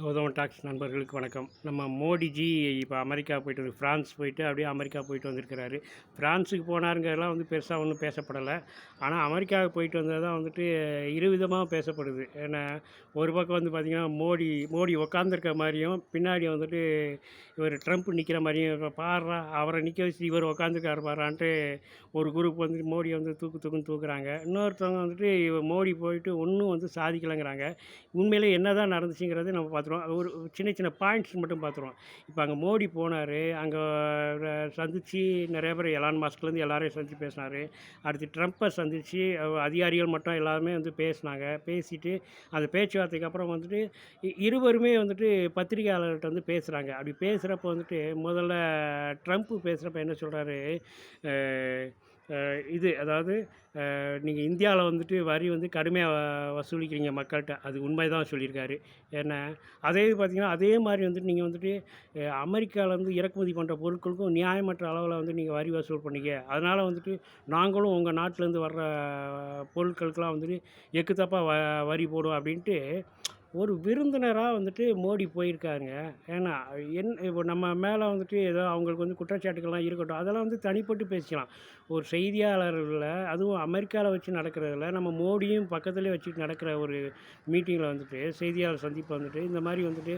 Gautham tax நண்பர்களுக்கு வணக்கம். நம்ம மோடிஜி இப்போ அமெரிக்கா போயிட்டு வந்து ஃப்ரான்ஸ் போயிட்டு அப்படியே அமெரிக்கா போயிட்டு வந்திருக்கிறாரு. ஃப்ரான்ஸுக்கு போனாருங்கிறதெல்லாம் வந்து பெருசாக ஒன்றும் பேசப்படலை. ஆனால் அமெரிக்காவுக்கு போயிட்டு வந்தது தான் வந்துட்டு இருவிதமாக பேசப்படுது. ஏன்னா ஒரு பக்கம் வந்து பார்த்திங்கன்னா மோடி மோடி உக்காந்துருக்க மாதிரியும் பின்னாடி வந்துட்டு இவர் ட்ரம்ப் நிற்கிற மாதிரியும் இப்போ பாடுறா அவரை நிற்க வச்சு இவர் உக்காந்துருக்காரு பாடுறான்ட்டு ஒரு குரூப் வந்து மோடி வந்து தூக்கு தூக்குன்னு தூக்குறாங்க. இன்னொருத்தவங்க வந்துட்டு இவர் மோடி போயிட்டு ஒன்றும் வந்து சாதிக்கலைங்கிறாங்க. உண்மையிலே என்ன தான் நடந்துச்சுங்கிறது நம்ம பார்த்துருவோம். ஒரு சின்ன சின்ன பாயிண்ட்ஸ் மட்டும் பார்த்துருவோம். இப்போ அங்கே மோடி போனார் அங்கே சந்தித்து நிறைய பேர் எலான் மாஸ்க்லேருந்து எல்லாரையும் சந்தித்து பேசினார். அடுத்து ட்ரம்ப்பை சந்தித்து அதிகாரிகள் மட்டும் எல்லாருமே வந்து பேசினாங்க. பேசிட்டு அந்த பேச்சுவார்த்தைக்கு அப்புறம் வந்துட்டு இ- இருவருமே வந்துட்டு பத்திரிகையாளர்கிட்ட வந்து பேசுகிறாங்க அப்படி பேசுகிறப்ப வந்துட்டு முதல்ல ட்ரம்ப்பு பேசுகிறப்ப என்ன சொல்கிறாரு இது அதாவது நீங்கள் இந்தியாவில் வந்துட்டு வரி வந்து கடுமையாக வசூலிக்கிறீங்க மக்கள்கிட்ட அது உண்மை தான் சொல்லியிருக்காரு. ஏன்னா அதே இது பார்த்தீங்கன்னா அதே மாதிரி வந்துட்டு நீங்கள் வந்துட்டு அமெரிக்காவில் வந்து இறக்குமதி பண்ணுற பொருட்களுக்கும் நியாயமற்ற அளவில் வந்து நீங்கள் வரி வசூல் பண்ணீங்க. அதனால் வந்துட்டு நாங்களும் உங்கள் நாட்டிலேருந்து வர்ற பொருட்களுக்கெல்லாம் வந்துட்டு எக்கு தப்பாக வ வரி போடும் அப்படின்ட்டு ஒரு விருந்தினராக வந்துட்டு மோடி போயிருக்காருங்க. ஏன்னா என் இப்போ நம்ம மேலே வந்துட்டு ஏதோ அவங்களுக்கு வந்து குற்றச்சாட்டுகள்லாம் இருக்கட்டும் அதெல்லாம் வந்து தனிப்பட்டு பேசிக்கலாம். ஒரு செய்தியாளர்களில் அதுவும் அமெரிக்காவில் வச்சு நடக்கிறதுல நம்ம மோடியும் பக்கத்துலேயே வச்சுட்டு நடக்கிற ஒரு மீட்டிங்கில் வந்துட்டு செய்தியாளர் சந்திப்பு வந்துட்டு இந்த மாதிரி வந்துட்டு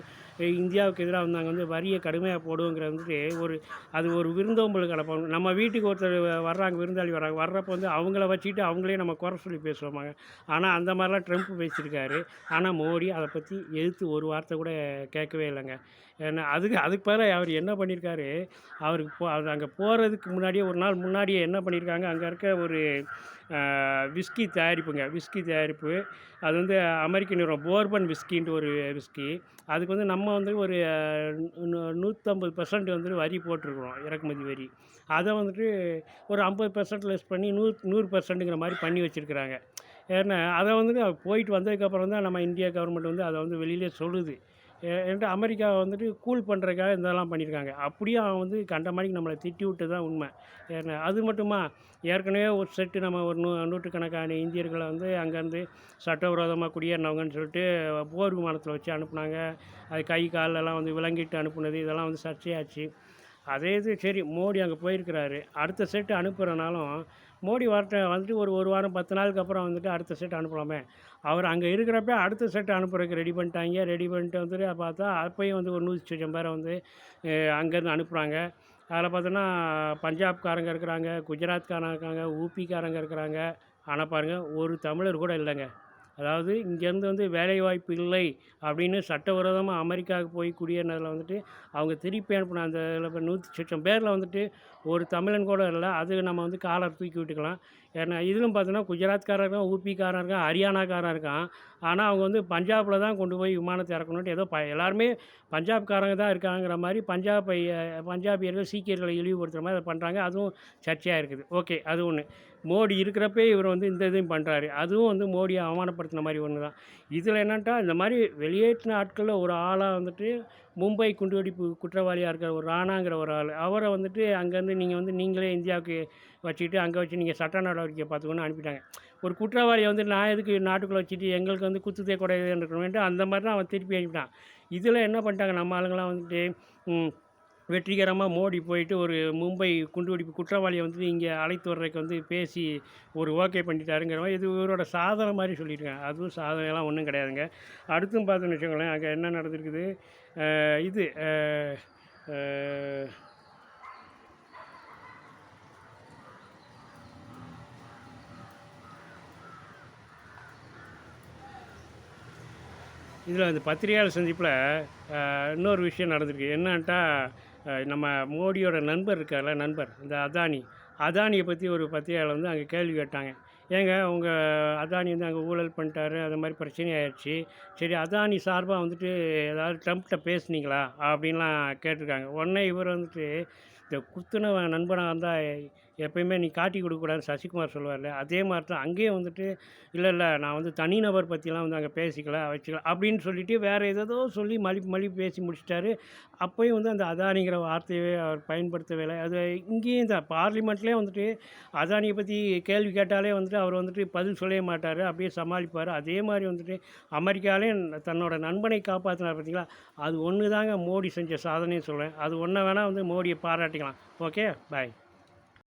இந்தியாவுக்கு எதிராக வந்தாங்க வந்து வரியை கடுமையாக போடுவோங்கிற வந்துட்டு ஒரு அது ஒரு விருந்தோம்பல் கிடப்பாங்க நம்ம வீட்டுக்கு ஒருத்தர் வர்றாங்க விருந்தாளி வர்றாங்க வர்றப்போ வந்து அவங்கள வச்சுட்டு அவங்களே நம்ம குறை சொல்லி பேசுவாங்க ஆனால் அந்த மாதிரிலாம் ட்ரம்ப் பேசியிருக்காரு. ஆனால் மோடி அதை பற்றி எதிர்த்து ஒரு வார்த்தை கூட கேட்கவே இல்லைங்க. ஏன்னா அதுக்கு அதுக்கு பிறகு அவர் என்ன பண்ணியிருக்காரு அவருக்கு போ அவர் அங்கே போகிறதுக்கு முன்னாடியே ஒரு நாள் முன்னாடியே என்ன பண்ணியிருக்காங்க அங்கே இருக்க ஒரு விஸ்கி தயாரிப்புங்க. விஸ்கி தயாரிப்பு. அது வந்து அமெரிக்க நிறுவனம் போர்பன் விஸ்கின்ட்டு ஒரு விஸ்கி. அதுக்கு வந்து நம்ம வந்து ஒரு நூற்றம்பது பர்சன்ட் வந்து வரி போட்டிருக்கிறோம் இறக்குமதி வரி. அதை வந்துட்டு ஒரு ஐம்பது பர்சன்ட் லெஸ் பண்ணி நூறு நூறு பர்சன்ட்டுங்கிற மாதிரி பண்ணி வச்சுருக்குறாங்க. ஏன்னா அதை வந்துட்டு போயிட்டு வந்ததுக்கப்புறம் தான் நம்ம இந்தியா கவர்மெண்ட் வந்து அதை வந்து வெளியிலே சொல்லுது. ஏ- ஏன்ட்டு வந்துட்டு கூல் பண்ணுறதுக்காக இதெல்லாம் பண்ணியிருக்காங்க. அப்படியே அவன் வந்து கண்ட மாதிரி நம்மளை திட்டி விட்டு தான் உண்மை. ஏன்னா அது மட்டுமா? ஏற்கனவே ஒரு செட்டு நம்ம ஒரு நூ நூற்றுக்கணக்கான இந்தியர்களை வந்து அங்கேருந்து சட்டவிரோதமாக குடியேறினவங்கன்னு சொல்லிட்டு போர் விமானத்தில் வச்சு அனுப்புனாங்க. அது கை காலெல்லாம் வந்து விலங்கிட்டு அனுப்புனது இதெல்லாம் வந்து சர்ச்சையாச்சு. அதே இது சரி மோடி அங்கே போயிருக்கிறாரு. அடுத்த செட்டு அனுப்புகிறனாலும் மோடி வரட்ட வந்துட்டு ஒரு ஒரு வாரம் பத்து நாளுக்கு அப்புறம் வந்துட்டு அடுத்த செட் அனுப்பலாமே. அவர் அங்கே இருக்கிறப்ப அடுத்த செட் அனுப்புறதுக்கு ரெடி பண்ணிட்டாங்க. ரெடி பண்ணிட்டு வந்துட்டு பார்த்தா அப்பயும் வந்து ஒரு நூற்றி சொச்சம் பேரை வந்து அங்கேருந்து அனுப்புகிறாங்க அதில் பார்த்தோன்னா பஞ்சாப்காரங்க இருக்கிறாங்க குஜராத்காரங்க இருக்காங்க ஊபிக்காரங்க இருக்கிறாங்க. ஆனால் பாருங்கள் ஒரு தமிழர் கூட இல்லைங்க. அதாவது இங்கேருந்து வந்து வேலைவாய்ப்பு இல்லை அப்படின்னு சட்டவிரோதமாக அமெரிக்காவுக்கு போய் குடியேறினதில் வந்துட்டு அவங்க திருப்பி அனுப்பின அந்த இதில் இப்போ நூற்றி சொச்சம் பேரில் வந்துட்டு ஒரு தமிழன் கூட இல்லை அது நம்ம வந்து காலர் தூக்கி விட்டுக்கலாம். ஏன்னா இதிலும் பார்த்தோன்னா குஜராத்காரன் இருக்கான் ஊபிக்காரன் இருக்கான் ஹரியானாக்காரன் இருக்கான். ஆனால் அவங்க வந்து பஞ்சாபில் தான் கொண்டு போய் விமானத்தை இறக்கணுன்ட்டு ஏதோ ப எல்லாருமே பஞ்சாப்காரங்க தான் இருக்காங்கிற மாதிரி பஞ்சாபை பஞ்சாபியர்கள் சீக்கியர்களை இழிவுபடுத்துகிற மாதிரி அதை பண்ணுறாங்க அதுவும் சர்ச்சையாக இருக்குது. ஓகே அது ஒன்று மோடி இருக்கிறப்பே இவர் வந்து இந்த இதையும் பண்ணுறாரு அதுவும் வந்து மோடியை அவமானப்படுத்தின மாதிரி ஒன்று தான். இதில் என்னன்ட்டா இந்த மாதிரி வெளியேற்றின ஆட்களில் ஒரு ஆளாக வந்துட்டு மும்பை குண்டுவெடிப்பு குற்றவாளியாக இருக்கிற ஒரு ராணாங்கிற ஒரு ஆள். அவரை வந்துட்டு அங்கேருந்து நீங்கள் வந்து நீங்களே இந்தியாவுக்கு வச்சுக்கிட்டு அங்கே வச்சு நீங்கள் சட்ட நடவடிக்கை பார்த்துக்கணும்னு அனுப்பிட்டாங்க. ஒரு குற்றவாளியை வந்து நான் எதுக்கு நாட்டுக்குள்ளே வச்சுட்டு எங்களுக்கு வந்து குத்துதே குறையுதுன்னு இருக்கணும்ட்டு அந்த மாதிரி தான் அவன் திருப்பி அனுப்பிட்டான். இதில் என்ன பண்ணிட்டாங்க? நம்ம ஆளுங்களாம் வந்துட்டு வெற்றிகரமாக மோடி போயிட்டு ஒரு மும்பை குண்டுவெடிப்பு குற்றவாளியை வந்து இங்கே அழைத்து வர்றதுக்கு வந்து பேசி ஒரு ஓகே பண்ணிட்டாருங்கிற மாதிரி இது இவரோட சாதனை மாதிரி சொல்லியிருக்காங்க. அதுவும் சாதனைலாம் ஒன்றும் கிடையாதுங்க. அடுத்தும் பார்த்தோன்னு வச்சுக்கோங்களேன் அங்கே என்ன நடந்திருக்குது? இது இதில் அந்த பத்திரிகையாளர் சந்திப்பில் இன்னொரு விஷயம் நடந்திருக்கு. என்னன்ட்டா நம்ம மோடியோட நண்பர் இருக்கார்ல நண்பர் இந்த அதானி. அதானியை பற்றி ஒரு பத்திரிகையாளர் வந்து அங்கே கேள்வி கேட்டாங்க. ஏங்க உங்கள் அதானி வந்து அங்கே ஊழல் பண்ணிட்டாரு அது மாதிரி பிரச்சனை ஆயிடுச்சு. சரி அதானி சார்பாக வந்துட்டு ஏதாவது ட்ரம்ப்கிட்ட பேசுனீங்களா? அப்படின்லாம் கேட்டிருக்காங்க. உடனே இவர் வந்துட்டு இந்த குத்துன நண்பனாக இருந்தால் எப்பயுமே நீ காட்டி கொடுக்கக்கூடாதுன்னு சசிகுமார் சொல்லுவார்ல அதே மாதிரி தான் அங்கேயும் வந்துட்டு இல்லை இல்லை நான் வந்து தனிநபர் பற்றிலாம் வந்து அங்கே பேசிக்கலாம் வச்சுக்கலாம் அப்படின்னு சொல்லிவிட்டு வேறு ஏதேதோ சொல்லி மலிப்பு மலிப்பு பேசி முடிச்சிட்டாரு. அப்போயும் வந்து அந்த அதானிங்கிற வார்த்தையை அவர் பயன்படுத்தவே இல்லை அது இங்கேயும் இந்த பார்லிமெண்ட்லேயே வந்துட்டு அதானியை பற்றி கேள்வி கேட்டாலே வந்துட்டு அவர் வந்துட்டு பதில் சொல்லவே மாட்டார் அப்படியே சமாளிப்பார். அதே மாதிரி வந்துட்டு அமெரிக்காலேயும் தன்னோட நண்பனை காப்பாற்றினார் பார்த்தீங்களா அது ஒன்று தாங்க மோடி செஞ்ச சாதனைன்னு சொல்கிறேன் அது ஒன்றை வேணால் வந்து மோடியை பாராட்டிக்கலாம். Okay bye.